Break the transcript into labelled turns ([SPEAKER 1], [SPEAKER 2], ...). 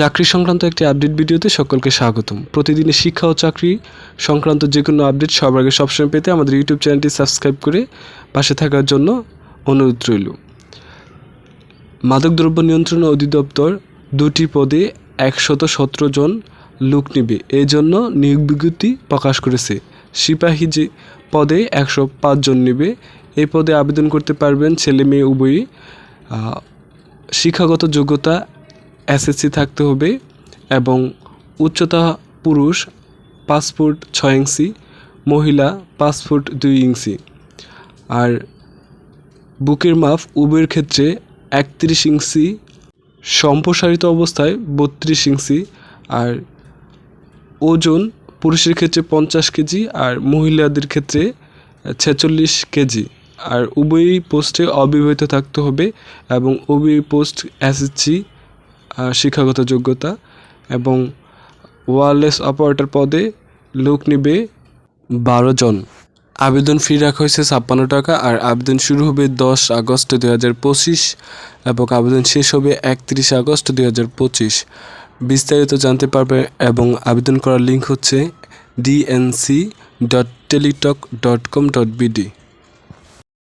[SPEAKER 1] চাকরি সংক্রান্ত একটি আপডেট ভিডিওতে সকলকে স্বাগতম। প্রতিদিনের শিক্ষা ও চাকরি সংক্রান্ত যে কোনো আপডেট সবার আগে সবসময় পেতে আমাদের ইউটিউব চ্যানেলটি সাবস্ক্রাইব করে পাশে থাকার জন্য অনুরোধ রইল। মাদকদ্রব্য নিয়ন্ত্রণ অধিদপ্তর দুটি পদে একশত সতেরো জন লোক নেবে। এই জন্য নিয়োগ বিজ্ঞপ্তি প্রকাশ করেছে। সিপাহী যে পদে একশো জন নেবে এই পদে আবেদন করতে পারবেন ছেলে মেয়ে উভয়ই শিক্ষাগত যোগ্যতা এসএসসি থাকতে হবে এবং উচ্চতা পুরুষ পাঁচ ফুট ছয় ইঞ্চি, মহিলা পাঁচ ফুট দুই ইঞ্চি। আর বুকের মাপ উভয়ের ক্ষেত্রে একত্রিশ ইঞ্চি, সম্প্রসারিত অবস্থায় বত্রিশ ইঞ্চি। আর ওজন পুরুষের ক্ষেত্রে পঞ্চাশ কেজি আর মহিলাদের ক্ষেত্রে ছেচল্লিশ কেজি। আর উভয়ই পোস্টে অবিবাহিত থাকতে হবে এবং উভয় পোস্ট এসএসসি শিক্ষাগত যোগ্যতা এবং ওয়ারলেস অপারেটর পদে লোক নেবে বারো জন। আবেদন ফি রাখা হয়েছে ছাপ্পান্ন টাকা আর আবেদন শুরু হবে দশ আগস্ট দুই হাজার পঁচিশ এবং আবেদন শেষ হবে একত্রিশ আগস্ট দুই হাজার পঁচিশ। বিস্তারিত জানতে পারবে এবং আবেদন করার লিঙ্ক হচ্ছে DNC dot Teletalk dot com dot BD